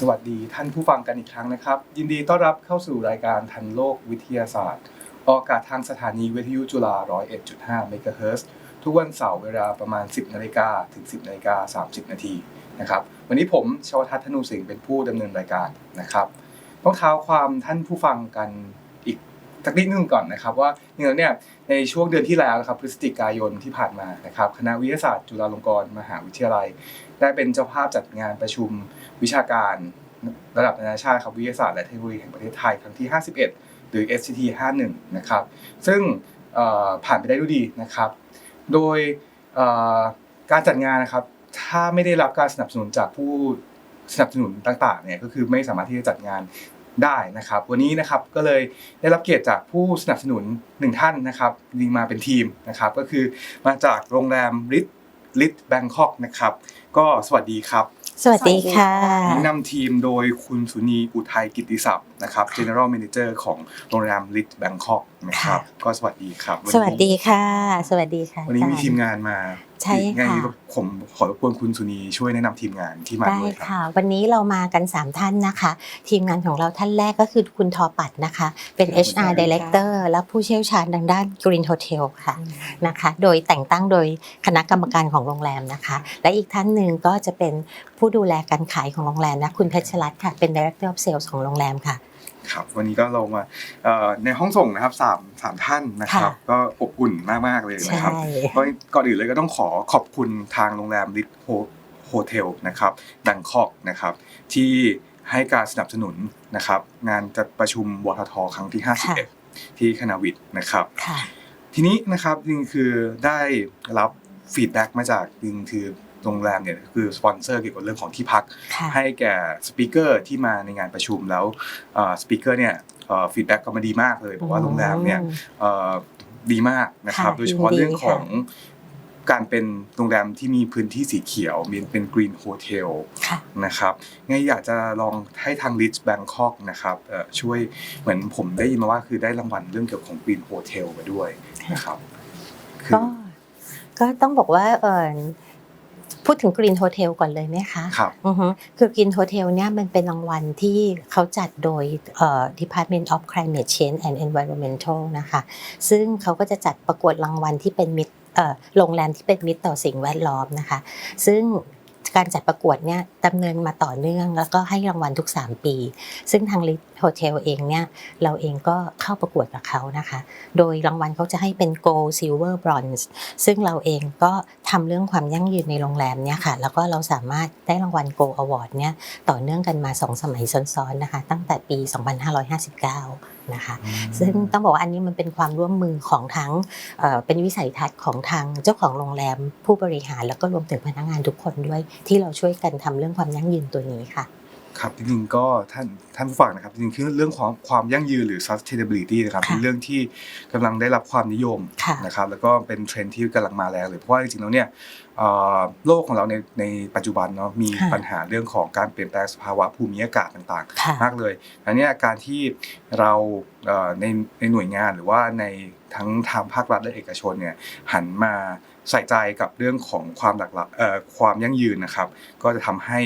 สวัสดีท่านผู้ฟังกันอีกครั้งนะครับ ยินดีต้อนรับเข้าสู่รายการทันโลกวิทยาศาสตร์ ออกอากาศทางสถานีวิทยุจุฬา 101.5 เมกะเฮิรตซ์ทุกวันเสาร์เวลาประมาณ 10 นาฬิกาถึง 10 นาฬิกา 30 นาทีนะครับ วันนี้ผมชวทัศน์ธนูสิงห์เป็นผู้ดำเนินรายการนะครับต้องเท้าความท่านผู้ฟังกันอีกสักนิดนึงก่อนนะครับว่าจริงๆแล้วเนี่ยในช่วงเดือนที่แล้วนะครับพฤศจิกายนที่ผ่านมานะครับ คณะวิทยาศาสตร์จุฬาลงกรณ์มหาวิทยาลัย ได้เป็นเจ้าภาพจัดงานประชุม วิชาการระดับนานาชาติครับวิทยาศาสตร์และเทคโนโลยีแห่งประเทศไทยครั้งที่ 51 หรือ SCT 51 นะครับ ซึ่งผ่านไปได้ด้วยดีนะครับ โดยการจัดงานนะครับ ถ้าไม่ได้รับการสนับสนุนจากผู้สนับสนุนต่างๆเนี่ยก็คือไม่สามารถที่จะจัดงานได้นะครับ วันนี้นะครับก็เลยได้รับเกียรติจากผู้สนับสนุนหนึ่งท่านนะครับยิงมาเป็นทีมนะครับ ก็คือมาจากโรงแรมริทริทแบงคอกนะครับ ก็สวัสดีครับ สวัสดีค่ะนำทีมโดยคุณสุนีอุทัยกิตติศัพท์นะครับ General Manager ของโรงแรมริทแบงคอกนะครับ ก็สวัสดีครับนนี้สวัสดีค่ะ สวัสดีค่ะ วันนี้มีอาจารย์ทีมงานมา ใช่ค่ะงานนี้ผมขอรบกวนคุณสุนีช่วยแนะนำทีมงานที่มาได้ด้วยครับค่ะ วันนี้เรามากัน 3 ท่านนะคะ ทีมงานของเราท่านแรกก็คือคุณทอปัดนะคะ เป็นครับ HR Director และผู้เชี่ยวชาญทางด้าน Green Hotel ค่ะนะคะ โดยแต่งตั้งโดยคณะกรรมการของโรงแรมนะคะ และอีกท่านหนึ่งก็จะเป็นผู้ดูแลการขายของโรงแรมนะคุณเพชรรัตน์ค่ะเป็น Director of Sales ของโรงแรมค่ะ ครับวันนี้ก็เรามาเอ่อในห้องส่งนะครับสามสามท่านนะครับค่ะก็อบอุ่นมากๆเลยนะครับใช่ก็ก่อนอื่นเลยก็ต้องขอขอบคุณทางโรงแรมริทโฮเทลนะครับแบงคอกนะครับที่ให้การสนับสนุนนะครับ งานจัดประชุมวททครั้งที่ 51 ที่คณะวิทย์นะครับค่ะทีนี้นะครับจริงๆคือได้รับฟีดแบ็กมาจากจริงๆคือ โรงแรมเนี่ยคือสปอนเซอร์เกี่ยวกับเรื่องของที่พักค่ะให้แก่สปิเกอร์ที่มาในงานประชุมแล้วสปิเกอร์เนี่ยฟีดแบ็กก็มาดีมากเลยบอกว่าโรงแรมเนี่ยเอ่อดีมากนะครับค่ะโดยเฉพาะยินดีเรื่องของค่ะการเป็นโรงแรมที่มีพื้นที่สีเขียวมีเป็นกรีนโฮเทลค่ะนะครับไงอยากจะลองให้ทาง Rich Bangkok นะครับเอ่อช่วยเหมือนผมได้ยินมาว่าคือได้รางวัลเรื่องเกี่ยวกับของ Green Hotel มาด้วยนะครับคืก็ก็ต้องบอกว่าเออ พูดถึง Green Hotel ก่อนเลยไหมคะครับอือฮึคือ Green Hotel เนี่ยมันเป็นรางวัลที่เขาจัดโดยเอ่อ Department of Climate Change and Environmental นะคะ ซึ่งเขาก็จะจัดประกวดรางวัลที่เป็นมิตรเอ่อโรงแรมที่เป็นมิตรต่อสิ่งแวดล้อมนะคะ ซึ่ง การจัดประกวดเนี่ยดำเนินมาต่อเนื่อง แล้วก็ให้รางวัลทุก 3 ปี ซึ่งทางลิทโฮเทลเองเนี่ยเราเองก็เข้าประกวดกับเขานะคะ โดยรางวัลเขาจะให้เป็น Gold Silver Bronze ซึ่งเราเองก็ทำเรื่องความยั่งยืนในโรงแรมเนี่ยค่ะแล้วก็เราสามารถได้รางวัล Gold Award เนี่ยต่อเนื่องกันมา 2 สมัยซ้อนๆนะคะ ตั้งแต่ปี 2559 นะคะซึ่งต้องบอกว่าอันนี้มันเป็นความร่วมมือของทั้งเอ่อเป็นวิสัยทัศน์ของทางเจ้าของโรงแรมผู้บริหารแล้วก็รวมถึงพนักงานทุกคนด้วย ที่เราช่วยกันทำเรื่องความยั่งยืนตัวนี้ค่ะ ครับจริงๆก็ท่านท่านผู้ฟังนะครับจริงๆคือเรื่องของความยั่งยืนหรือ sustainability นะครับค่ะเป็นเรื่องที่กำลังได้รับความนิยมค่ะนะครับแล้วก็เป็นเทรนด์ที่กำลังมาแรงเลยเพราะว่าจริงๆแล้วเนี่ยเอ่อโลกของเราในในปัจจุบันเนาะมีค่ะปัญหาเรื่องของการเปลี่ยนแปลงสภาวะภูมิอากาศต่างค่ะๆมากเลยอันเนี้ยการที่เราเอ่อในในหน่วยงานหรือว่าในทั้งทางภาครัฐและเอกชนเนี่ยหันมาใส่ใจกับเรื่องของความหลากหลายเอ่อความยั่งยืนนะครับ ก็จะทำให้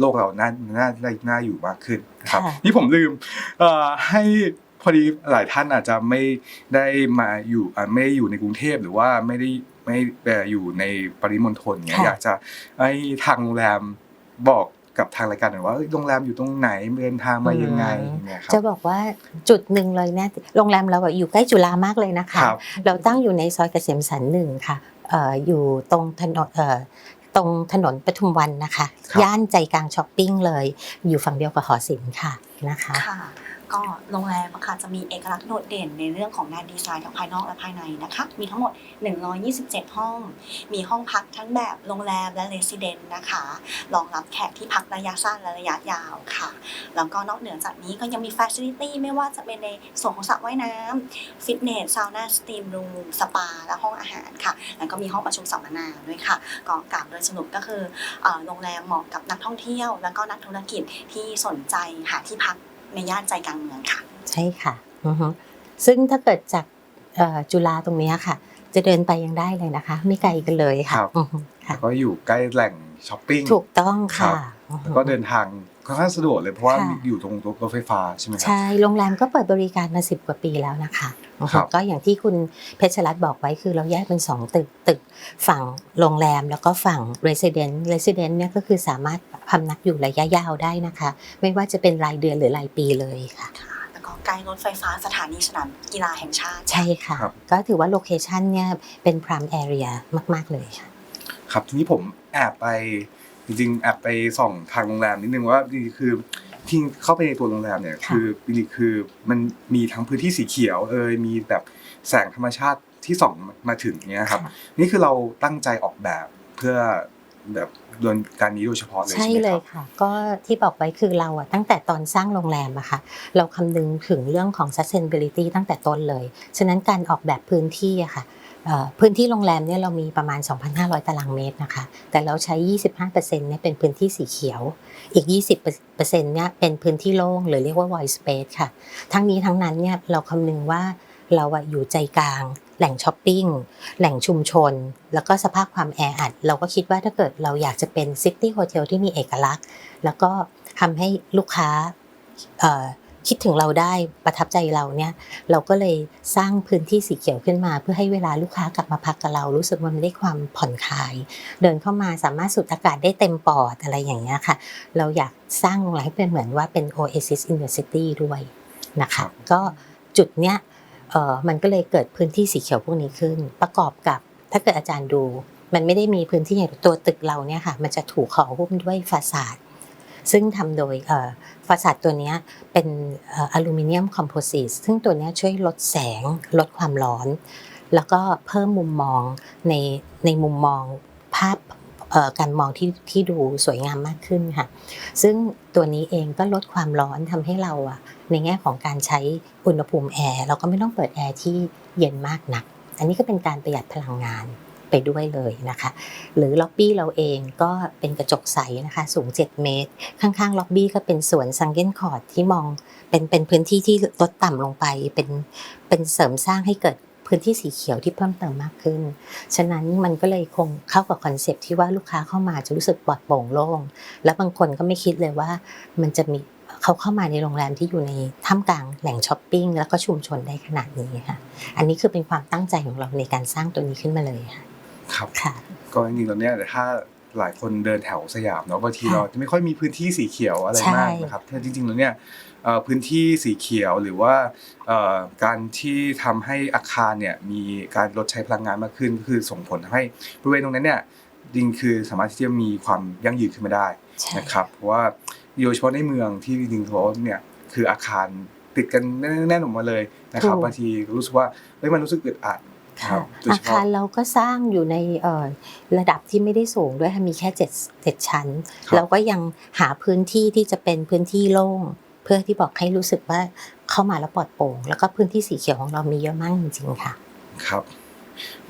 โลกเราน่าน่าน่าน่าอยู่มากขึ้นนะครับค่ะนี่ผมลืมเอ่อให้พอดีหลายท่านอาจจะไม่ได้มาอยู่อ่าไม่ได้อยู่ในกรุงเทพหรือว่าไม่ได้ไม่เอ่ออยู่ในปริมณฑลเนี่ยค่ะอยากจะให้ทางโรงแรมบอกกับทางรายการหน่อยว่าเอ้ยโรงแรมอยู่ตรงไหนเดินทางมายังไงเนี่ยครัจะบบอกว่าจุดหนึ่งเลยเนี่ยโรงแรมเราอะอยู่ใกล้จุฬามากเลยนะคะครับเราตั้งอยู่ในซอยเกษมสันหนึ่งค่ะเอ่ออยู่ตรงถนนเอ่อ ตรงถนนปทุมวันนะคะครับย่านใจกลางช้อปปิ้งเลย อยู่ฝั่งเดียวกับหอศิลป์ค่ะนะคะค่ะ ก็โรงแรมค่ะจะมีเอกลักษณ์โดดเด่นในเรื่องของงานดีไซน์ทั้งภายนอกและภายในนะคะ มีทั้งหมด 127 ห้อง มีห้องพักทั้งแบบโรงแรมและเรสซิเดนต์นะคะ รองรับแขกที่พักระยะสั้นและระยะยาวค่ะ แล้วก็นอกเหนือจากนี้ก็ยังมีฟ a ซิลิตี้ไม่ว่าจะเป็นในส่วนของสระว่ายน้ำฟิตเนสซาวน่าสตีมรูมสปา และห้องอาหารค่ะ แล้วก็มีห้องประชุมสัมมนาด้วยค่ะก็กล่าวโดยสรุปก็คือโรงแรมเหมาะกับนักท่องเที่ยว แล้วก็นักธุรกิจที่สนใจหาที่พัก ในย่านใจกลางเมืองค่ะ ใช่ค่ะอือฮึซึ่งถ้าเกิดจากเอ่อจุฬาตรงเนี้ยค่ะ จะเดินไปยังได้เลยนะคะ ไม่ไกลกันเลยค่ะครับ อือฮึค่ะ แล้วก็อยู่ใกล้แหล่งช้อปปิ้ง ถูกต้องครัค่ะบอือฮึ แล้วก็เดินทางค่อนข้างสะดวกเลยเพราะว่าค่ะ อยู่ตรงรถไฟฟ้าใช่ไหมครับ ใช่ โรงแรมก็เปิดบริการมา10กว่าปีแล้วนะคะครับ ก็อย่างที่คุณเพชรรัตน์บอกไว้คือเราแยกเป็น2ตึกตึกฝั่งโรงแรมแล้วก็ฝั่ง resident resident เนี่ยก็คือสามารถ พำนักอยู่ระยะยาวได้นะคะ ไม่ว่าจะเป็นรายเดือนหรือรายปีเลยค่ะค่ะแล้วก็ใกล้รถไฟฟ้าสถานีสนามกีฬาแห่งชาติ ใช่ค่ะ ครับ ก็ถือว่าโลเคชันเนี่ยเป็น prime area มากๆเลยค่ะ ครับทีนี้ผมแอบไปจริงๆแอบไปส่องทางโรงแรมนิดนึงว่าจริงๆคือที่เข้าไปในตัวโรงแรมเนี่ยค่ะ คือจริงๆคือมันมีทั้งพื้นที่สีเขียวเอยมีแบบแสงธรรมชาติที่ส่องมาถึงเนี้ยครับค่ะนี่คือเราตั้งใจออกแบบเพื่อแบบ โดยการนี้โดยเฉพาะเลยใช่ใช่ไหมเลคยรับ ค่ะ ก็ที่บอกไว้คือเราอะตั้งแต่ตอนสร้างโรงแรมอะค่ะ เราคำนึงถึงเรื่องของ sustainability ตั้งแต่ต้นเลย ฉะนั้นการออกแบบพื้นที่อะค่ะเอ่อพื้นที่โรงแรมเนี่ยเรามีประมาณ 2,500 ตารางเมตรนะคะ แต่เราใช้ 25%เนี่ยเป็นพื้นที่สีเขียว อีก 20%เนี่ยเป็นพื้นที่โล่งหรือเรียกว่า void space ค่ะ ทั้งนี้ทั้งนั้นเนี่ยเราคำนึงว่าเราอะอยู่ใจกลาง แหล่งช้อปปิ้ง แหล่งชุมชน แล้วก็สภาพความแออัด เราก็คิดว่าถ้าเกิดเราอยากจะเป็นซิตี้โฮเทลที่มีเอกลักษณ์ แล้วก็ทำให้ลูกค้าเอ่อคิดถึงเราได้ประทับใจเราเนี่ย เราก็เลยสร้างพื้นที่สีเขียวขึ้นมา เพื่อให้เวลาลูกค้ากลับมาพักกับเรา รู้สึกว่ามันได้ความผ่อนคลาย เดินเข้ามาสามารถสูดอากาศได้เต็มปอดอะไรอย่างเงี้ยค่ะ เราอยากสร้างโรงแรมให้เป็นเหมือนว่าเป็น Oasis in the City ด้วยนะครัคะบก็จุดเนี้ยเอ่อ มันก็เลยเกิดพื้นที่สีเขียวพวกนี้ขึ้น ประกอบกับถ้าเกิดอาจารย์ดู มันไม่ได้มีพื้นที่อย่ตัวตึกเราเนี่ยค่ะ มันจะถูกห่อหุ้มด้วยฟาสาดซึ่งทำโดยฟาสาดตัวนี้เป็นอลูมิเนียมคอมโพสิตซึ่งตัวนี้ช่วยลดแสง ลดความร้อน แล้วก็เพิ่มมุมมองในในมุมมองภาพการมองที่ที่ดูสวยงามมากขึ้นค่ะ ซึ่งตัวนี้เองก็ลดความร้อนทำให้เราอะ ในแง่ของการใช้อุณหภูมิแอร์เราก็ไม่ต้องเปิดแอร์ที่เย็นมากนัก อันนี้ก็เป็นการประหยัดพลังงานไปด้วยเลยนะคะ หรือล็อบบี้เราเองก็เป็นกระจกใสนะคะ สูง 7 เมตร ข้างๆ ล็อบบี้ก็เป็นสวนซังเกนคอร์ดที่มองเป็นเป็นพื้นที่ที่ลดต่ำลงไปเป็นเป็นเสริมสร้างให้เกิดพื้นที่สีเขียวที่เพิ่มเติมมากขึ้น ฉะนั้นมันก็เลยคงเข้ากับคอนเซปต์ที่ว่าลูกค้าเข้ามาจะรู้สึกปลอดโปร่งโล่ง แล้วบางคนก็ไม่คิดเลยว่ามันจะมี เขาเข้ามาในโรงแรมที่อยู่ในท่ามกลางแหล่งช้อปปิ้งแล้วก็ชุมชนได้ขนาดนี้ค่ะ อันนี้คือเป็นความตั้งใจของเราในการสร้างตัวนี้ขึ้นมาเลยค่ะครับค่ะก็จริงๆแล้วเนี่ยถ้าหลายคนเดินแถวสยามเนาะบางทีค่ะเราจะไม่ค่อยมีพื้นที่สีเขียวอะไรใช่มากนะครับแต่จริงๆแล้วเนี่ยเอ่อพื้นที่สีเขียวหรือว่าเอ่อการที่ทำให้อาคารเนี่ยมีการลดใช้พลังงานมากขึ้นก็คือส่งผลทำให้บริเวณตรงนั้นเนี่ยจริงๆคือสามารถที่จะมีความยั่งยืนขึ้นมาได้ใช่นะครับเพราะว่า โดยเฉพาะในเมืองที่จริงๆเขาเนี่ยคืออาคารติดกันแน่นๆออกมาเลยนะครับบางทีรู้สึกว่าเฮ้ยมันรู้สึกอึดอัดคค่ะรับโดยอาเฉคาพาะรเราก็สร้างอยู่ในเอ่อระดับที่ไม่ได้สูงด้วยค่ะมีแค่เจ็ดเจ็ดชั้นครับเราก็ยังหาพื้นที่ที่จะเป็นพื้นที่โล่ง เพื่อที่บอกให้รู้สึกว่าเข้ามาแล้วปลอดโปร่ง แล้วก็พื้นที่สีเขียวของเรามีเยอะมากจริงๆค่ะ ครับ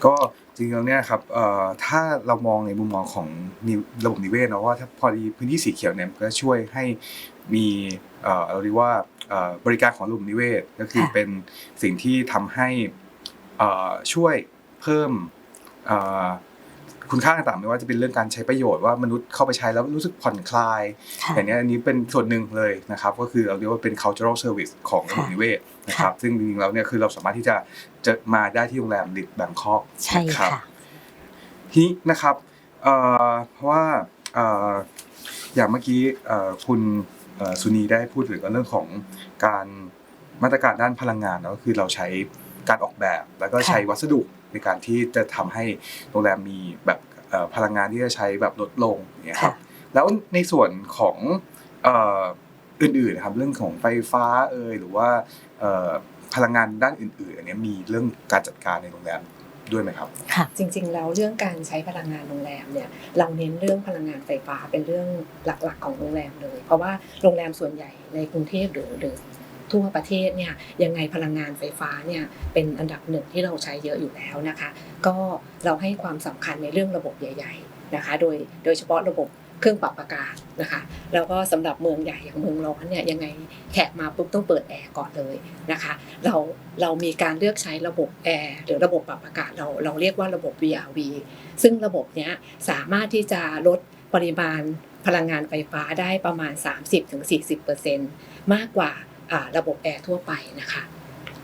ก็ จริงๆแล้วเนี่ยครับเอ่อถ้าเรามองในมุมมองของนิวระบบนิเวศเนาะว่าถ้าพอดีพื้นที่สีเขียวเนี่ยมันก็ช่วยให้มีเอ่อเราเรียกว่าเอ่อบริการของระบบนิเวศก็คือค่ะเป็นสิ่งที่ทำให้เอ่อช่วยเพิ่มเอ่อ คุณค่าต่างๆไม่ว่าจะเป็นเรื่องการใช้ประโยชน์ว่ามนุษย์เข้าไปใช้แล้วรู้สึกผ่อนคลายค่ะอย่างนี้ยอันนี้เป็นส่วนหนึ่งเลยนะครับ ก็คือเราเรียกว่าเป็น cultural service ของระบบนิเวศนะครับ ซึ่งจริงๆแล้วเนี่ยคือเราสามารถที่จะจะมาได้ที่โรงแรมลิทแบงคอกใช่นะครับค่ะทีนี้นะครับเอ่อเพราะว่าเอ่ออย่างเมื่อกี้เอ่อคุณเอ่อสุนีได้พูดถึงเรื่องของการมาตรการด้านพลังงานเนอะก็คือเราใช้การออกแบบแล้วก็ค่ะใช้วัสดุ ในการที่จะทำให้โรงแรมมีแบบเอ่อพลังงานที่จะใช้แบบลดลงอย่างเงี้ยครับแล้วในส่วนของเอ่ออื่นๆนะครับเรื่องของไฟฟ้าเอยหรือว่าเอ่อพลังงานด้านอื่นๆอันเนี้ยมีเรื่องการจัดการในโรงแรมด้วยไหมครับค่ะจริงๆแล้วเรื่องการใช้พลังงานโรงแรมเนี่ยเราเน้นเรื่องพลังงานไฟฟ้าเป็นเรื่องหลักๆของโรงแรมเลย เพราะว่าโรงแรมส่วนใหญ่ในกรุงเทพหรือหรือ ทั่วประเทศเนี่ยยังไงพลังงานไฟฟ้าเนี่ยเป็นอันดับหนึ่งที่เราใช้เยอะอยู่แล้วนะคะ ก็เราให้ความสำคัญในเรื่องระบบใหญ่ ๆนะคะ โดยโดยเฉพาะระบบเครื่องปรับอากาศนะคะแล้วก็สำหรับเมืองใหญ่อย่างเมืองร้อนเนี่ยยังไงแขกมาปุ๊บต้องเปิดแอร์ก่อนเลยนะคะเราเรามีการเลือกใช้ระบบแอร์หรือระบบปรับอากาศเราเราเรียกว่าระบบ VRV ซึ่งระบบเนี้ยสามารถที่จะลดปริมาณพลังงานไฟฟ้าได้ประมาณ 30-40%มากกว่า ระบบแอร์ทั่วไปนะคะ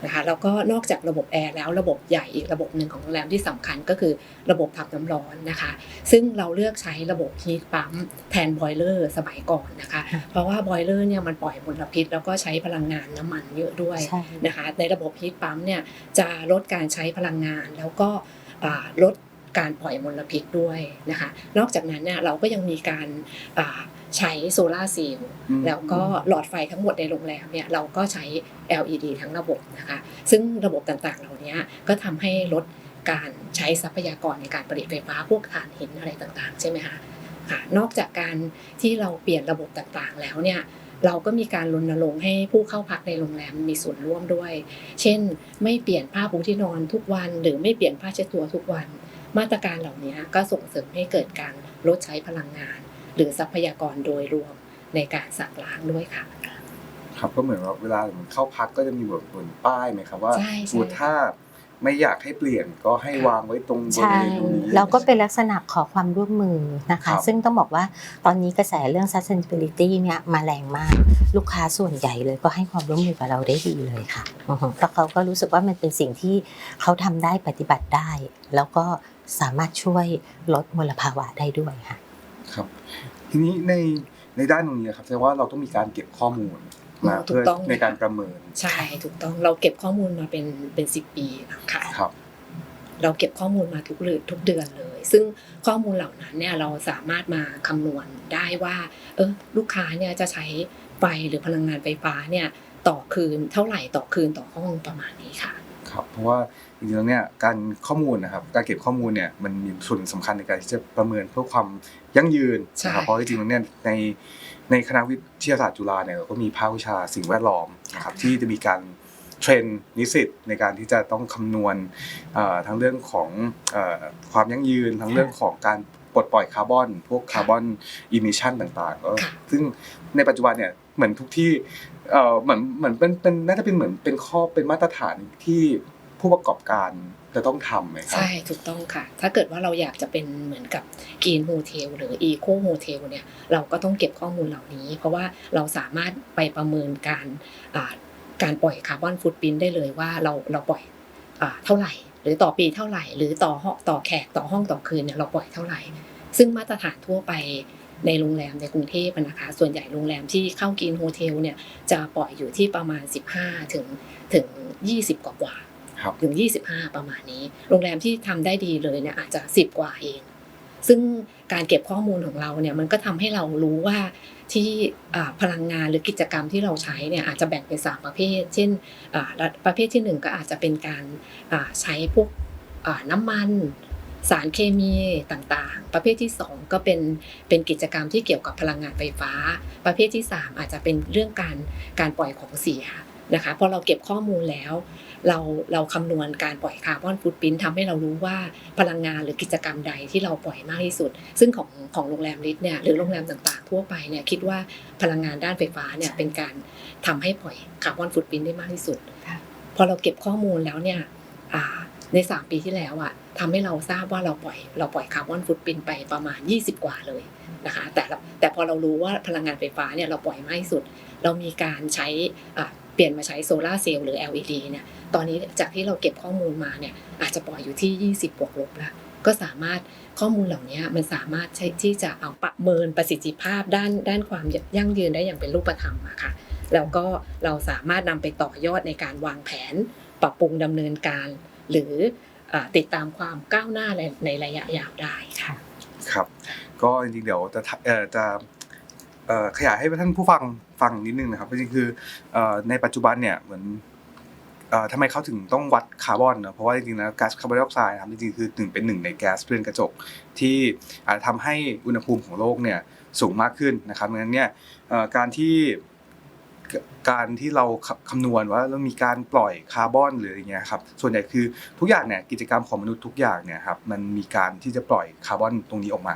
นะคะแล้วก็นอกจากระบบแอร์แล้วระบบใหญ่อีกระบบหนึ่งของโรงแรมที่สำคัญก็คือระบบทำน้ำร้อนนะคะ ซึ่งเราเลือกใช้ระบบฮีทปั๊มแทนบอยเลอร์สมัยก่อนนะคะ เพราะว่าบอยเลอร์เนี่ยมันปล่อยมลพิษ แล้วก็ใช้พลังงานน้ำมันเยอะด้วยใช่นะคะ ในระบบฮีทปั๊มเนี่ยจะลดการใช้พลังงานแล้วก็อ่าลด การปล่อยมลพิษด้วยนะคะ นอกจากนั้นเนี่ยเราก็ยังมีการอ่าใช้โซลาร์เซลล์อืมแล้วก็หลอดไฟทั้งหมดในโรงแรมเนี่ยเราก็ใช้ LED ทั้งระบบนะคะ ซึ่งระบบต่างๆเหล่านี้ก็ทำให้ลดการใช้ทรัพยากรในการผลิตไฟฟ้าพวกถ่านหินอะไรต่างๆ ใช่ไหมคะค่ะนอกจากการที่เราเปลี่ยนระบบต่างๆ แล้วเนี่ยเราก็มีการรณรงค์ให้ผู้เข้าพักในโรงแรมมีส่วนร่วมด้วย เช่น ไม่เปลี่ยนผ้าปูที่นอนทุกวัน หรือไม่เปลี่ยนผ้าเช็ดตัวทุกวัน มาตรการเหล่านี้ก็ส่งเสริมให้เกิดการลดใช้พลังงาน หรือทรัพยากรโดยรวมในการสักล้างด้วยค่ะ ครับก็เหมือนว่าเวลาเหมือนเข้าพักก็จะมีแบบเหมือนป้ายไหมครับว่าใช่ใช่สมมติถ้าไม่อยากให้เปลี่ยนก็ให้วางไว้ตรงบริใช่เวณตรงนี้แล้วก็เป็นลักษณะขอความร่วมมือนะครัคะบซึ่งต้องบอกว่าตอนนี้กระแสเรื่อง sustainability เนี่ยมาแรงมาก ลูกค้าส่วนใหญ่เลยก็ให้ความร่วมมือกับเราได้ดีเลยค่ะอือฮึเพราะเขาก็รู้สึกว่ามันเป็นสิ่งที่เขาทำได้ปฏิบัติได้ แล้วก็ สามารถช่วยลดมลภาวะได้ด้วยค่ะครับ ทีนี้ในในด้านตรงนี้นะครับแสดงว่าเราต้องมีการเก็บข้อมูลมาถูกเพื่อต้องในการประเมิน ใช่ถูกต้องเราเก็บข้อมูลมาเป็นเป็นสิบปีค่ะครับเราเก็บข้อมูลมาทุกเดือนทุกเดือนเลย ซึ่งข้อมูลเหล่านั้นเนี่ยเราสามารถมาคำนวณได้ว่า เออลูกค้าเนี่ยจะใช้ไฟหรือพลังงานไฟฟ้าเนี่ยต่อคืนเท่าไหร่ต่อคืนต่อห้องประมาณนี้ค่ะ ครับเพราะว่าจริงๆแล้วเนี่ยการข้อมูลนะครับการเก็บข้อมูลเนี่ยมันมีส่วนสำคัญในการที่จะประเมินเพื่อความยั่งยืนนะครับใช่เพราะจริงๆแล้วเนี่ยในในคณะวิทยาศาสตร์จุฬาเนี่ยเราก็มีภาควิชาสิ่งแวดล้อมนะครับที่จะมีการเทรนนิสิตในการที่จะต้องคำนวณเอ่อทั้งเรื่องของเอ่อความยั่งยืนทั้งเรื่องของการปลดปล่อยคาร์บอน พวกคาร์บอนอิมิชันต่างๆก็ค่ะ ซึ่งในปัจจุบันเนี่ยเหมือนทุกที่ เอ่อเหมือนเหมือนเป็นเป็นน่าจะเป็นเหมือนเป็นข้อเป็นมาตรฐานที่ผู้ประกอบการจะต้องทำไหมครับใช่ถูกต้องค่ะ ถ้าเกิดว่าเราอยากจะเป็นเหมือนกับกีนโฮเทลหรืออีโคโฮเทลเนี่ยเราก็ต้องเก็บข้อมูลเหล่านี้ เพราะว่าเราสามารถไปประเมินการการปล่อยคาร์บอนฟุตปรินได้เลยว่าเราเราปล่อยเท่าไหร่ หรือต่อปีเท่าไหร่ หรือต่อห้องต่อแขกต่อห้องต่อคืนเนี่ยเราปล่อยเท่าไหร่ ซึ่งมาตรฐานทั่วไป ในโรงแรมในกรุงเทพอะนะคะ ส่วนใหญ่โรงแรมที่เข้ากินโฮเทลเนี่ยจะปล่อยอยู่ที่ประมาณ 15 ถึงถึง 20 กว่ากว่าๆครับถึง 25 ประมาณนี้ โรงแรมที่ทำได้ดีเลยเนี่ยอาจจะ 10 กว่าเอง ซึ่งการเก็บข้อมูลของเราเนี่ยมันก็ทำให้เรารู้ว่าที่อ่าพลังงานหรือกิจกรรมที่เราใช้เนี่ยอาจจะแบ่งเป็น3ประเภท เช่นอ่าประเภทที่ 1 ก็อาจจะเป็นการอ่าใช้พวกอ่าน้ำมัน สารเคมีต่างๆ ประเภทที่ 2 ก็เป็นเป็นกิจกรรมที่เกี่ยวกับพลังงานไฟฟ้า ประเภทที่ 3 อาจจะเป็นเรื่องการการปล่อยของเสียนะคะพอเราเก็บข้อมูลแล้ว เราเราคำนวณการปล่อยคาร์บอนฟุตปรินท์ทำให้เรารู้ว่าพลังงานหรือกิจกรรมใดที่เราปล่อยมากที่สุด ซึ่งของของโรงแรมลิทเนี่ยหรือโรงแรมต่างๆ ทั่วไปเนี่ยคิดว่าพลังงานด้านไฟฟ้าเนี่ยเป็นการทำให้ปล่อยคาร์บอนฟุตปรินท์ได้มากที่สุดค่ะพอเราเก็บข้อมูลแล้วเนี่ยอ่า ใน 3 ปีที่แล้วอะทำให้เราทราบว่าเราปล่อยเราปล่อยคาร์บอนฟุตปินไปประมาณ 20 กว่าเลยนะคะแต่แต่พอเรารู้ว่าพลังงานไฟฟ้าเนี่ยเราปล่อยมากที่สุด เรามีการใช้อ่าเปลี่ยนมาใช้โซลาเซลล์หรือ LED เนี่ยตอนนี้จากที่เราเก็บข้อมูลมาเนี่ยอาจจะปล่อยอยู่ที่ 20 บวกลบแล้วก็สามารถข้อมูลเหล่านี้มันสามารถใช้ที่จะเอาประเมินประสิทธิภาพด้านด้านความยั่งยืนได้อย่างเป็นรูปธรรมอะค่ะแล้วก็เราสามารถนำไปต่อยอดในการวางแผน ปรับปรุงดำเนินการ หรืออ่าติดตามความก้าวหน้าในในระยะยาวได้ค่ะครับ ก็จริงๆเดี๋ยวจะทะเอ่อจะเอ่อขยายให้ท่านผู้ฟังฟังนิดนึงนะครับจริงๆคือเอ่อในปัจจุบันเนี่ยเหมือนเอ่อทำไมเขาถึงต้องวัดคาร์บอนนะเพราะว่าจริงๆแล้วก๊าซคาร์บอนไดออกไซด์นะครับจริงๆคือหนึ่งเป็นหนึ่งในแก๊สเรือนกระจก ที่อาจจะทำให้อุณหภูมิของโลกเนี่ยสูงมากขึ้นนะครับดังนั้นเนี่ยเอ่อการที่ การที่เราคำนวณว่าเรามีการปล่อยคาร์บอนหรืออย่างเงี้ยครับส่วนใหญ่คือทุกอย่างเนี่ยกิจกรรมของมนุษย์ทุกอย่างเนี่ยครับมันมีการที่จะปล่อยคาร์บอนตรงนี้ออกมา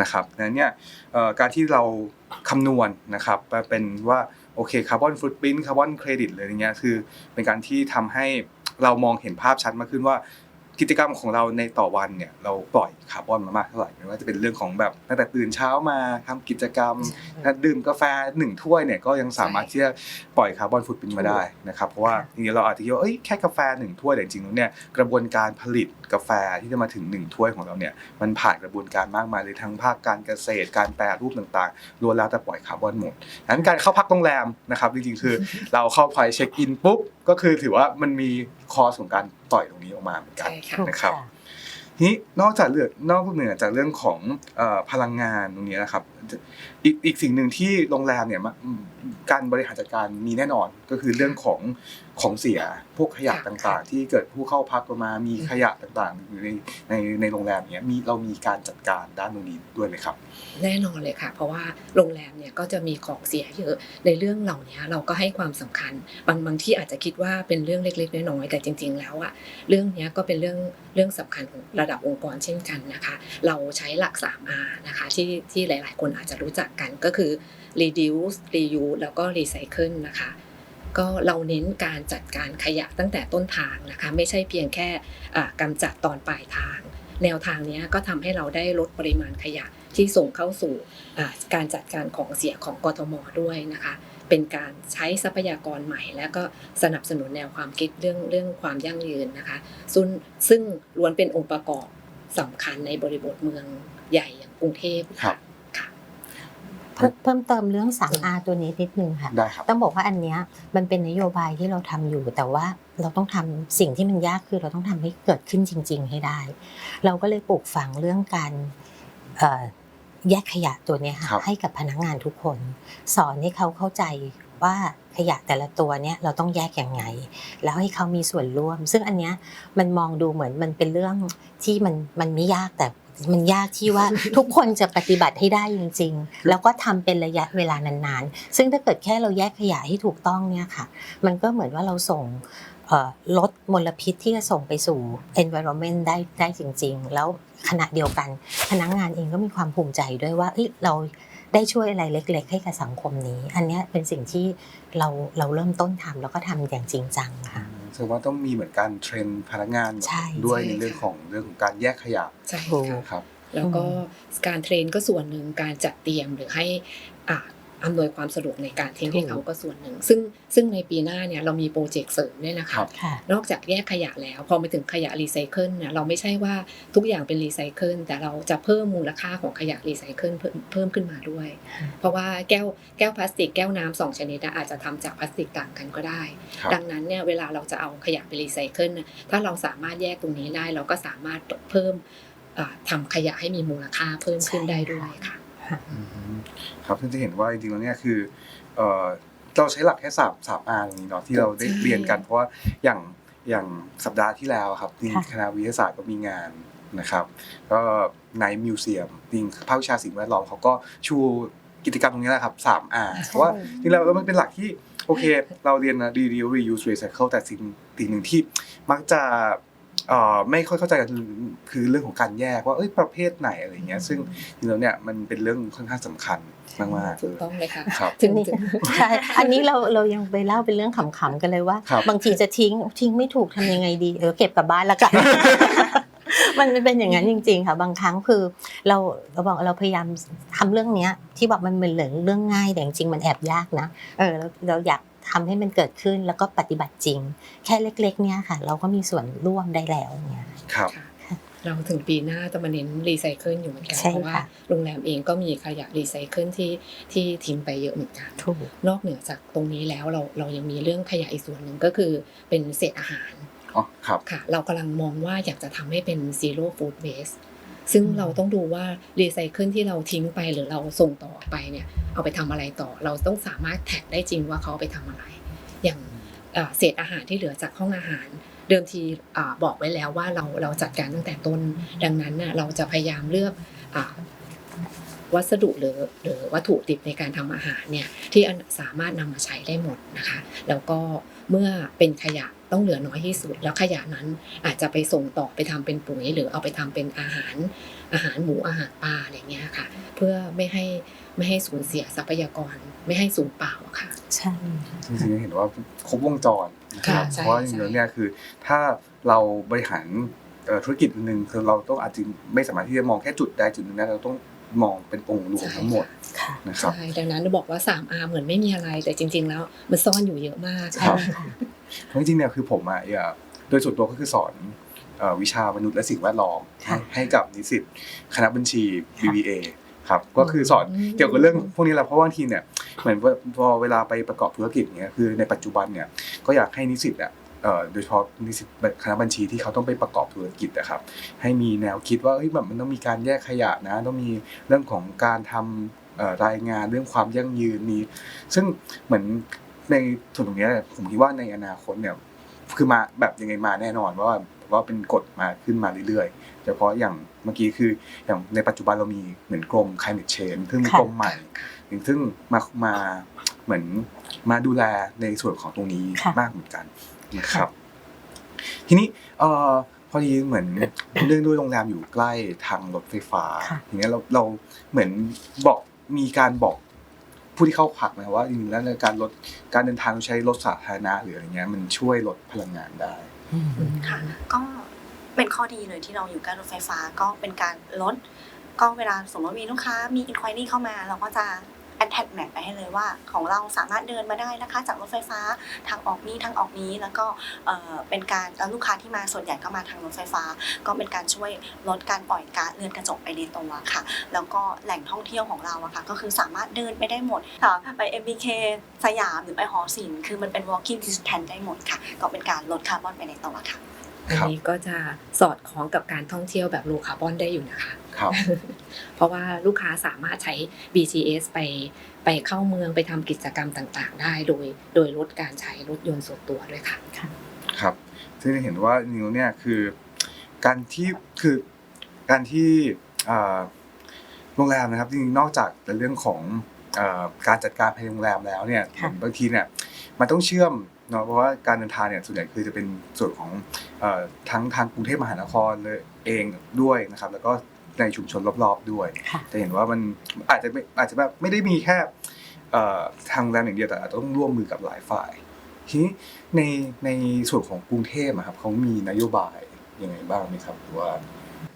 นะครับดังนั้นเนี่ยการที่เราคำนวณนะครับเป็นว่าโอเคคาร์บอนฟุตพิ้นคาร์บอนเครดิตเลยอย่างเงี้ยคือเป็นการที่ทำให้เรามองเห็นภาพชัดมากขึ้นว่า กิจกรรมของเราในต่อวันเนี่ยเราปล่อยคาร์บอนมามากเท่าไหร่ไม่ว่าจะเป็นเรื่องของแบบตั้งแต่ตื่นเช้ามาทำกิจกรรมถ้าดื่มกาแฟหนึ่งถ้วยเนี่ยก็ยังสามารถที่จะปล่อยคาร์บอนฟุตปรินท์มาได้นะครับเพราะว่าจริงๆเราอาจจะคิดว่าเอ้ยแค่กาแฟหนึ่งถ้วยแต่จริงๆแล้วเนี่ยกระบวนการผลิตกาแฟที่จะมาถึงหนึ่งถ้วยของเราเนี่ยมันผ่านกระบวนการมากมายเลยทั้งภาคการเกษตรการแปรรูปต่างๆล้วนแล้วแต่ปล่อยคาร์บอนหมดดังนั้นการเข้าพักโรงแรมนะครับจริงๆคือเราเข้าไปเช็คอินปุ๊บก็คือถือว่ามันมี คอสของการปล่อยตรงนี้ออกมาเหมือนกันใช่ค่ะถูกนะครับค่ะทีนี้นอกจากเรื่องนอกเหนือจากเรื่องของเอ่อพลังงานตรงนี้นะครับ อีกอีกสิ่งหนึ่งที่โรงแรมเนี่ยมันการบริหารจัดการมีแน่นอนก็คือเรื่องของของเสียพวกขยะต่างๆ ที่เกิดผู้เข้าพักมามีขยะต่างๆอยู่ในในในโรงแรมเนี้ยมีเรามีการจัดการด้านตรงนี้ด้วยไหมครับ แน่นอนเลยค่ะ เพราะว่าโรงแรมเนี่ยก็จะมีของเสียเยอะในเรื่องเหล่านี้เราก็ให้ความสำคัญ บางบางที่อาจจะคิดว่าเป็นเรื่องเล็ก ๆ น้อยๆแต่จริง ๆ แล้วอะเรื่องนี้ก็เป็นเรื่องเรื่องสำคัญระดับองค์กรเช่นกันนะคะ เราใช้หลัก 3R นะคะที่ที่หลาย ๆ คนอาจจะรู้จักกันก็คือ reduce reuse แล้วก็ recycle นะคะ ก็เราเน้นการจัดการขยะตั้งแต่ต้นทางนะคะ ไม่ใช่เพียงแค่อ่ากำจัดตอนปลายทาง แนวทางนี้ก็ทำให้เราได้ลดปริมาณขยะที่ส่งเข้าสู่การจัดการของเสียของกทมด้วยนะคะ เป็นการใช้ทรัพยากรใหม่ และก็สนับสนุนแนวความคิดเรื่องเรื่องความยั่งยืนนะคะ ซึ่งซึ่งล้วนเป็นองค์ประกอบสำคัญในบริบทเมืองใหญ่อย่างกรุงเทพค่ะ เพิ่มเพิ่มเติมเรื่อง 3R ตัวนี้นิดนึงค่ะ ได้ครับ ต้องบอกว่าอันเนี้ยมันเป็นนโยบายที่เราทำอยู่ แต่ว่าเราต้องทำสิ่งที่มันยากคือเราต้องทำให้เกิดขึ้นจริง ๆ ให้ได้ เราก็เลยปลูกฝังเรื่องการเอ่อแยกขยะตัวเนี้ยค่ะครับให้กับพนักงานทุกคน สอนให้เขาเข้าใจว่าขยะแต่ละตัวเนี้ยเราต้องแยกยังไง แล้วให้เขามีส่วนร่วม ซึ่งอันเนี้ยมันมองดูเหมือนมันเป็นเรื่องที่มันมันไม่ยากแต่ มันยากที่ว่าทุกคนจะปฏิบัติให้ได้จริง ๆ แล้วก็ทำเป็นระยะเวลานานๆ ซึ่งถ้าเกิดแค่เราแยกขยะให้ถูกต้องเนี่ยค่ะ มันก็เหมือนว่าเราส่งเอ่อลดมลพิษที่จะส่งไปสู่ environment ได้ได้จริง ๆ แล้วขณะเดียวกัน พนักงานเองก็มีความภูมิใจด้วยว่าเอ้ยเราได้ช่วยอะไรเล็ก ๆ ให้กับสังคมนี้ อันเนี้ยเป็นสิ่งที่เราเราเริ่มต้นทำแล้วก็ทำอย่างจริงจังค่ะ แสดงว่าต้องมีเหมือนการเทรนพนักงานใช่ด้วยใช่ในเรื่องค่ะ ของเรื่องของการแยกขยะใช่ถูกค่ะ ครับ แล้วก็การเทรนก็ส่วนหนึ่งการจัดเตรียมหรือให้อ่า อำนวยความสะดวกในการทิ้งให้เขาก็ส่วนหนึ่ง ซึ่งซึ่งในปีหน้าเนี่ยเรามีโปรเจกต์เสริมด้วยนะครัคะบค่ะนอกจากแยกขยะแล้ว พอไปถึงขยะรีไซเคิลเนี่ยเราไม่ใช่ว่าทุกอย่างเป็นรีไซเคิลแต่เราจะเพิ่มมูลค่าของขยะรีไซเคิลเพิ่มเพิ่มขึ้นมาด้วยค่ะเพราะว่าแก้วแก้วพลาสติกแก้วน้ำสองชนิดอะอาจจะทำจากพลาสติกต่างกันก็ได้ครับดังนั้นเนี่ยเวลาเราจะเอาขยะไปรีไซเคิลน่ะถ้าเราสามารถแยกตรงนี้ได้ เราก็สามารถเพิ่มอ่าทำาขยะให้มีมูลค่าเพิ่มขึ้นได้ด้วยค่ะ อืมครับซึ่งจะเห็นว่าจริงๆแล้วเนี่ยคือเอ่อเราใช้หลักแค่สามสามอาร์ตรงนี้เนาะที่เราได้ใช่เรียนกันเพราะว่าอย่างอย่างสัปดาห์ที่แล้วอะครับจริงค่ะคณะวิทยาศาสตร์ก็มีงานนะครับ ก็ในมิวเซียมจริงภาควิชาสิ่งแวดล้อมเขาก็ชูกิจกรรมตรงนี้แหละครับสามอาร์เพราะว่าจริงๆแล้วมันเป็นหลักที่โอเค เราเรียนนะ reuse reuse recycle แต่สิ่งสิ่งหนึ่งที่มักจะ เอ่อไม่ค่อยเข้าใจกันคือคือเรื่องของการแยกว่าเอ้ยประเภทไหนอะไรอย่างเงี้ย ซึ่งจริงๆแล้วเนี่ยมันเป็นเรื่องค่อนข้างสำคัญมากๆถูกต้องเลยค่ะครับ ถึงนี่ถึง ใช่อันนี้เราเรายังไปเล่าเป็นเรื่องขำๆกันเลยว่า ครับบางทีจะทิ้งทิ้งไม่ถูกทำยังไงดีเออเก็บกลับบ้านแล้วกัน มันเป็นอย่างนั้นจริง ๆ ค่ะ บางครั้งคือเราเราบอกเราพยายามทำเรื่องเนี้ย ที่บอกมันเป็นเรื่องเรื่องง่ายแต่จริงๆมันแอบยากนะเออเราเราอยาก ทำให้มันเกิดขึ้นแล้วก็ปฏิบัติจริง แค่เล็กๆ เนี่ยค่ะ เราก็มีส่วนร่วมได้แล้วเนี่ยครับค่ะเราถึงปีหน้าจะมาเน้นรีไซเคิลอยู่เหมือนกันใช่เพราะว่าค่ะโรงแรมเองก็มีขยะรีไซเคิลที่ที่ทิ้งไปเยอะเหมือนกันถูกนอกเหนือจากตรงนี้แล้วเราเรายังมีเรื่องขยะอีกส่วนหนึ่งก็คือเป็นเศษอาหารอ๋อครับค่ะ เรากำลังมองว่าอยากจะทำให้เป็น zero food waste ซึ่งเราต้องดูว่ารีไซเคิลที่เราทิ้งไปหรือเราส่งต่อไปเนี่ยเอาไปทำอะไรต่อ เราต้องสามารถแท็กได้จริงว่าเขาไปทำอะไร อย่างเศษอาหารที่เหลือจากห้องอาหาร เดิมทีบอกไว้แล้วว่าเราเราจัดการตั้งแต่ต้น ดังนั้นเราจะพยายามเลือกวัสดุหรือหรือวัตถุดิบในการทำอาหารเนี่ยที่สามารถนำมาใช้ได้หมดนะคะ แล้วก็เมื่อเป็นขยะ ต้องเหลือน้อยที่สุด แล้วขยะนั้นอาจจะไปส่งต่อไปทำเป็นปุ๋ย หรือเอาไปทำเป็นอาหารอาหารหมูอาหารปลาอะไรเงี้ยค่ะ เพื่อไม่ให้ไม่ให้สูญเสียทรัพยากรไม่ให้สูญเปล่าอะค่ะใช่จริงๆเห็นว่าครบวงจรนะครับค่ะใช่เพราะว่าจริงๆแล้วเนี่ยคือถ้าเราบริหารเอ่อธุรกิจหนึ่งคือเราต้องอาจจะไม่สามารถที่จะมองแค่จุดใดจุดหนึ่งได้เราต้องมองเป็นองค์รวมทั้งหมดค่ะนะครับใช่ดังนั้นบอกว่า 3R เหมือนไม่มีอะไรแต่จริง ๆ แล้วมันซ่อนอยู่เยอะมากครับ เพราะจริงๆเนี่ยคือผมอะเอ่อโดยส่วนตัวก็คือสอนเอ่อวิชามนุษย์และสิ่งแวดล้อมค่ะให้กับนิสิตคณะบัญชี BBA ครับก็คือสอนเกี่ยวกับเรื่องพวกนี้แหละเพราะว่าบางทีเนี่ยเหมือนว่าพอเวลาไปประกอบธุรกิจเนี่ยคือในปัจจุบันเนี่ยก็อยากให้นิสิตอะเอ่อโดยเฉพาะนิสิตคณะบัญชีที่เขาต้องไปประกอบธุรกิจนะครับ ให้มีแนวคิดว่าเฮ้ยแบบมันต้องมีการแยกขยะนะ ต้องมีเรื่องของการทำเอ่อรายงานเรื่องความยั่งยืนมีซึ่งเหมือน ในส่วนตรงเนี้ยผมคิดว่าในอนาคตเนี่ยคือมาแบบยังไงมาแน่นอนว่าว่าเป็นกฎมาขึ้นมาเรื่อยๆ เฉพาะอย่างเมื่อกี้คืออย่างในปัจจุบันเรามีเหมือนกรม climate change ซึ่งมีค่ะกรมใหม่ซึ่งมามาเหมือนมาดูแลในส่วนของตรงนี้ค่ะมากเหมือนกันนะครับ ทีนี้เอ่อพอดีเหมือนเรื่องด้วยโรงแรมอยู่ใกล้ทางรถไฟฟ้าค่ะอย่างเงี้ยเราเราเหมือนบอกมีการบอก ผู้ที่เข้าพักนะว่าจริงๆแล้วในการลดการเดินทางโดยใช้รถสาธารณะหรืออะไรเงี้ยมันช่วยลดพลังงานได้อืมค่ะก็เป็นข้อดีเลยที่เราอยู่ใกล้รถไฟฟ้าก็เป็นการลดก็เวลาสมมติมีลูกค้ามี inquiry เข้ามา เราก็จะ attachment ไปให้เลยว่า ของเราสามารถเดินมาได้นะคะ จากรถไฟฟ้าทางออกนี้ทางออกนี้แล้วก็เป็นการลูกค้าที่มาส่วนใหญ่ก็มาทางรถไฟฟ้า ก็เป็นการช่วยลดการปล่อยก๊าซเรือนกระจกไปในตัวค่ะ แล้วก็แหล่งท่องเที่ยวของเราอะค่ะก็คือสามารถเดินไปได้หมดค่ะไป MBK สยามหรือไปหอศิลป์คือมันเป็น walking distance ได้หมดค่ะ ก็เป็นการลดคาร์บอนไปในตัวค่ะ อันนี้ก็จะสอดคล้องกับการท่องเที่ยวแบบโลคาร์บอนได้อยู่นะคะครับเพราะว่าลูกค้าสามารถใช้ BTS ไปไปเข้าเมืองไปทำกิจกรรมต่างๆ ได้โดย โดยลดการใช้รถยนต์ส่วนตัวด้วยค่ะครับซึ่งจะเห็นว่านิวเนี่ยคือการที่คือการที่อ่าโรงแรมนะครับจริงๆนอกจากในเรื่องของเอ่อการจัดการภายในโรงแรมแล้วเนี่ยค่ะบางทีเนี่ยมันต้องเชื่อม เนาะเพราะว่าการเดินทางเนี่ยส่วนใหญ่คือจะเป็นส่วนของเอ่อทั้งทางกรุงเทพมหานครเลยเองด้วยนะครับ แล้วก็ในชุมชนรอบๆด้วยค่ะจะเห็นว่ามันอาจจะไม่อาจจะแบบไม่ได้มีแค่เอ่อทางโรงแรมอย่างเดียวแต่อาจจะต้องร่วมมือกับหลายฝ่ายทีนี้ในในส่วนของกรุงเทพอะครับเขามีนโยบายยังไงบ้างไหมครับหรือว่า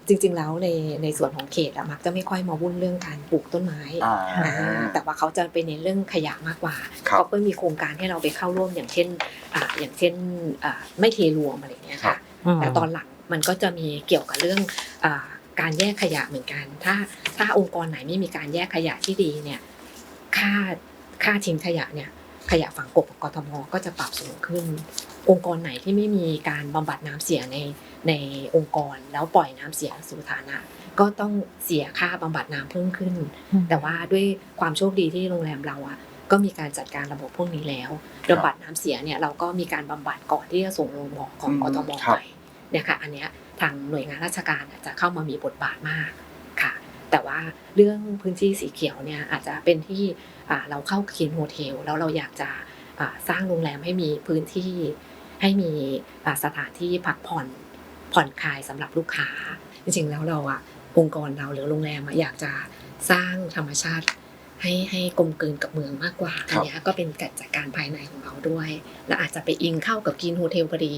จริง ๆ แล้วในในส่วนของเขตอะมักจะไม่ค่อยมาวุ่นเรื่องการปลูกต้นไม้อ่า อ่าแต่ว่าเขาจะไปในนเรื่องขยะมากกว่าครับเขาก็มีโครงการให้เราไปเข้าร่วมอย่างเช่นอ่าอย่างเช่นอ่าไม่เทรวมอะไรอย่างเงี้ยครัค่ะบแต่ตอนหลังมันก็จะมีเกี่ยวกับเรื่องอาการแยกขยะเหมือนกัน ถ้าถ้าองค์กรไหนไม่มีการแยกขยะที่ดีเนี่ย ค่าค่าทิ้งขยะเนี่ย ขยะฝังกบของกทมก็จะปรับสูงขึ้น องค์กรไหนที่ไม่มีการบำบัดน้ำเสียในในองค์กร แล้วปล่อยน้ำเสียสู่สาธารณะก็ต้องเสียค่าบำบัดน้ำเพิ่มขึ้น แต่ว่าด้วยความโชคดีที่โรงแรมเราอะก็มีการจัดการระบบพวกนี้แล้วบำบัดน้ำเสียเนี่ยเราก็มีการบำบัดก่อนที่จะส่งลงบ่อของอืมกทมครับไปเนี่ยค่ะอันเนี้ยทางหน่วยงานราชการอะจะเข้ามามีบทบาทมากค่ะ แต่ว่าเรื่องพื้นที่สีเขียวเนี่ยอาจจะเป็นที่อ่า เราเข้าคินโฮเทลแล้วเราอยากจะอ่าสร้างโรงแรมให้มีพื้นที่ให้มีอ่าสถานที่พักผ่อนผ่อนคลายสำหรับลูกค้า จริงๆแล้วเราอะองค์กรเราหรือโรงแรมอะอยากจะสร้างธรรมชาติให้ให้กลมกลืนกับเมืองมากกว่าครับอันเนี้ยก็เป็นการจัดการภายในของเราด้วย และอาจจะไปอิงเข้ากับกินโฮเทลพอดี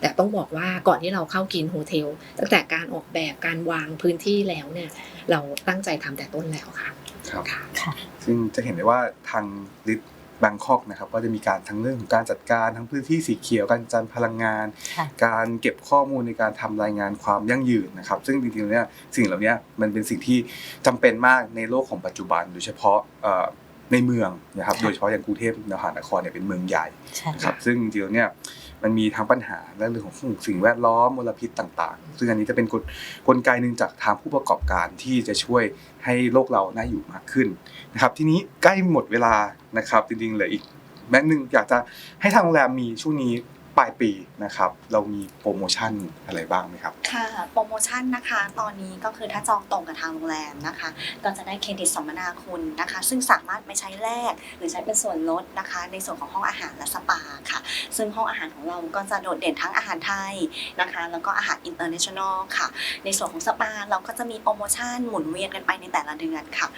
แต่ต้องบอกว่าก่อนที่เราเข้ากินโฮเทลตั้งแต่การออกแบบการวางพื้นที่แล้วเนี่ย เราตั้งใจทำแต่ต้นแล้วค่ะ ครับค่ะค่ะซึ่งจะเห็นได้ว่าทางลิทแบงคอกนะครับก็จะมีการทั้งเรื่องของการจัดการทั้งพื้นที่สีเขียวการจัดพลังงานค่ะการเก็บข้อมูลในการทำรายงานความยั่งยืนนะครับ ซึ่งจริงๆเนี่ยสิ่งเหล่านี้มันเป็นสิ่งที่จำเป็นมากในโลกของปัจจุบัน โดยเฉพาะเอ่อในเมืองนะครับค่ะโดยเฉพาะอย่างกรุงเทพมหานครเนี่ยเป็นเมืองใหญ่ใช่นะครับซึ่งจริงๆแล้วเนี่ย มันมีทั้งปัญหาและเรื่องของสิ่งแวดล้อมมลพิษต่างๆ ซึ่งอันนี้จะเป็นกลกลไกหนึ่งจากทางผู้ประกอบการที่จะช่วยให้โลกเราน่าอยู่มากขึ้นนะครับ ทีนี้ใกล้หมดเวลานะครับจริงๆเหลืออีกแม้หนึ่งอยากจะให้ทางโรงแรมมีช่วงนี้ ปลายปีนะครับ เรามีโปรโมชั่นอะไรบ้างไหมครับ ค่ะ โปรโมชั่นนะคะ ตอนนี้ก็คือถ้าจองตรงกับทางโรงแรมนะคะ ก็จะได้เครดิตสัมมนาคุณนะคะ ซึ่งสามารถไปใช้แลกหรือใช้เป็นส่วนลดนะคะ ในส่วนของห้องอาหารและสปาค่ะ ซึ่งห้องอาหารของเราก็จะโดดเด่นทั้งอาหารไทยนะคะ แล้วก็อาหารอินเตอร์เนชั่นแนลค่ะ ในส่วนของสปาเราก็จะมีโปรโมชั่นหมุนเวียนกันไปในแต่ละเดือนค่ะ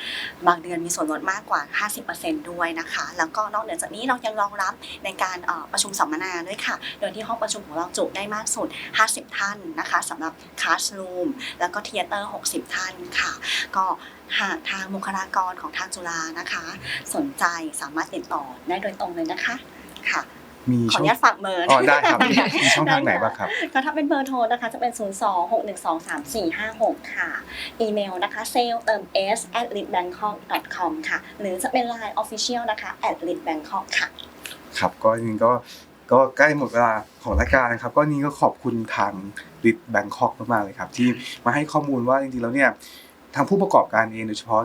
บางเดือนมีส่วนลดมากกว่า 50%ด้วยนะคะ แล้วก็นอกเหนือจากนี้เรายังรองรับในการประชุมสัมมนาด้วยค่ะโดยที่ห้องประชุมของเราจุได้มากสุด 50 ท่านนะคะสำหรับคลาสรูมแล้วก็เทเตอร์ 60 ท่านค่ะ ก็หากทางบุคลากรของทางจุฬานะคะ สนใจสามารถติดต่อได้โดยตรงเลยนะคะค่ะมีขออช่องนุญาตฝากเบอร์อ๋อได้ครับมีมีช่องทางไหนบ้างครับก็ถ้าเป็นเบอร์โทรนะคะจะเป็น 0 2 6 1 2 3 4 5 6 ค่ะ อีเมลนะคะ sale เติม s at l i t bangkok com ค่ะ หรือจะเป็น line official นะคะ at lit bangkok ค่ะ ครับก็จริงๆก็ ก็ใกล้หมดเวลาของรายการนะครับ ก็นี่ก็ขอบคุณทางริทแบงคอกมากๆเลยครับ ที่มาให้ข้อมูลว่าจริงๆแล้วเนี่ยทางผู้ประกอบการเองโดยเฉพาะ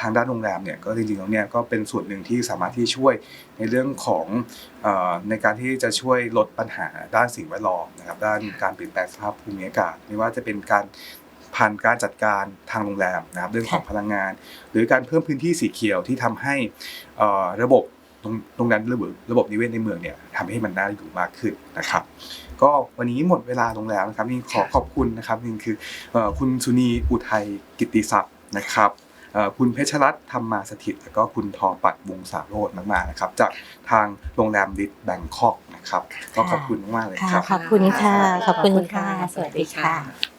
ทางด้านโรงแรมเนี่ยก็จริงๆแล้วเนี่ยก็เป็นส่วนหนึ่งที่สามารถที่ช่วยในเรื่องของในการที่จะช่วยลดปัญหาด้านสิ่งแวดล้อมนะครับด้านการเปลี่ยนแปลงสภาพภูมิอากาศไม่ว่าจะเป็นการผ่านการจัดการทางโรงแรมนะครับเรื่องของพลังงาน หรือการเพิ่มพื้นที่สีเขียวที่ทำให้ระบบ ตรงตรงนั้นระบบระบบนิเวศในเมืองเนี่ยทำให้มันน่าอยู่มากขึ้นนะครับ ก็วันนี้หมดเวลาลงแล้วนะครับนี่ขอขอบคุณนะครับนี่คือเอ่อคุณสุนีอุทัยกิตติศักดิ์นะครับเอ่อคุณเพชรรัตน์ธรรมาสถิต แล้วก็คุณทอปัดวงศาโรจน์มากๆนะครับ จากทางโรงแรมดิสแบงคอกนะครับ ก็ขอบคุณมากๆเลยค่ะครับ ขอบคุณค่ะ ขอบคุณขอบคุณค่ะค่ะ สวัสดีค่ะ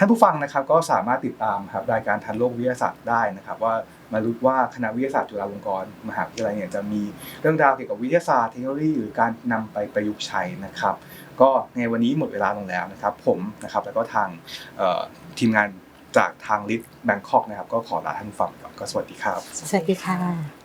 ท่านผู้ฟังนะครับก็สามารถติดตามครับรายการทันโลกวิทยาศาสตร์ได้นะครับ ว่ามารู้ว่าคณะวิทยาศาสตร์จุฬาลงกรณ์มหาวิทยาลัยเนี่ยจะมีเรื่องราวเกี่ยวกับวิทยาศาสตร์เทคโนโลยีหรือการนำไปประยุกต์ใช้นะครับ ก็ในวันนี้หมดเวลาลงแล้วนะครับ ผมนะครับแล้วก็ทางทีมงานจากทางลิทแบงคอกนะครับ ก็ขอลาท่านฟังก่อนก็สวัสดีครับ สวัสดีค่ะ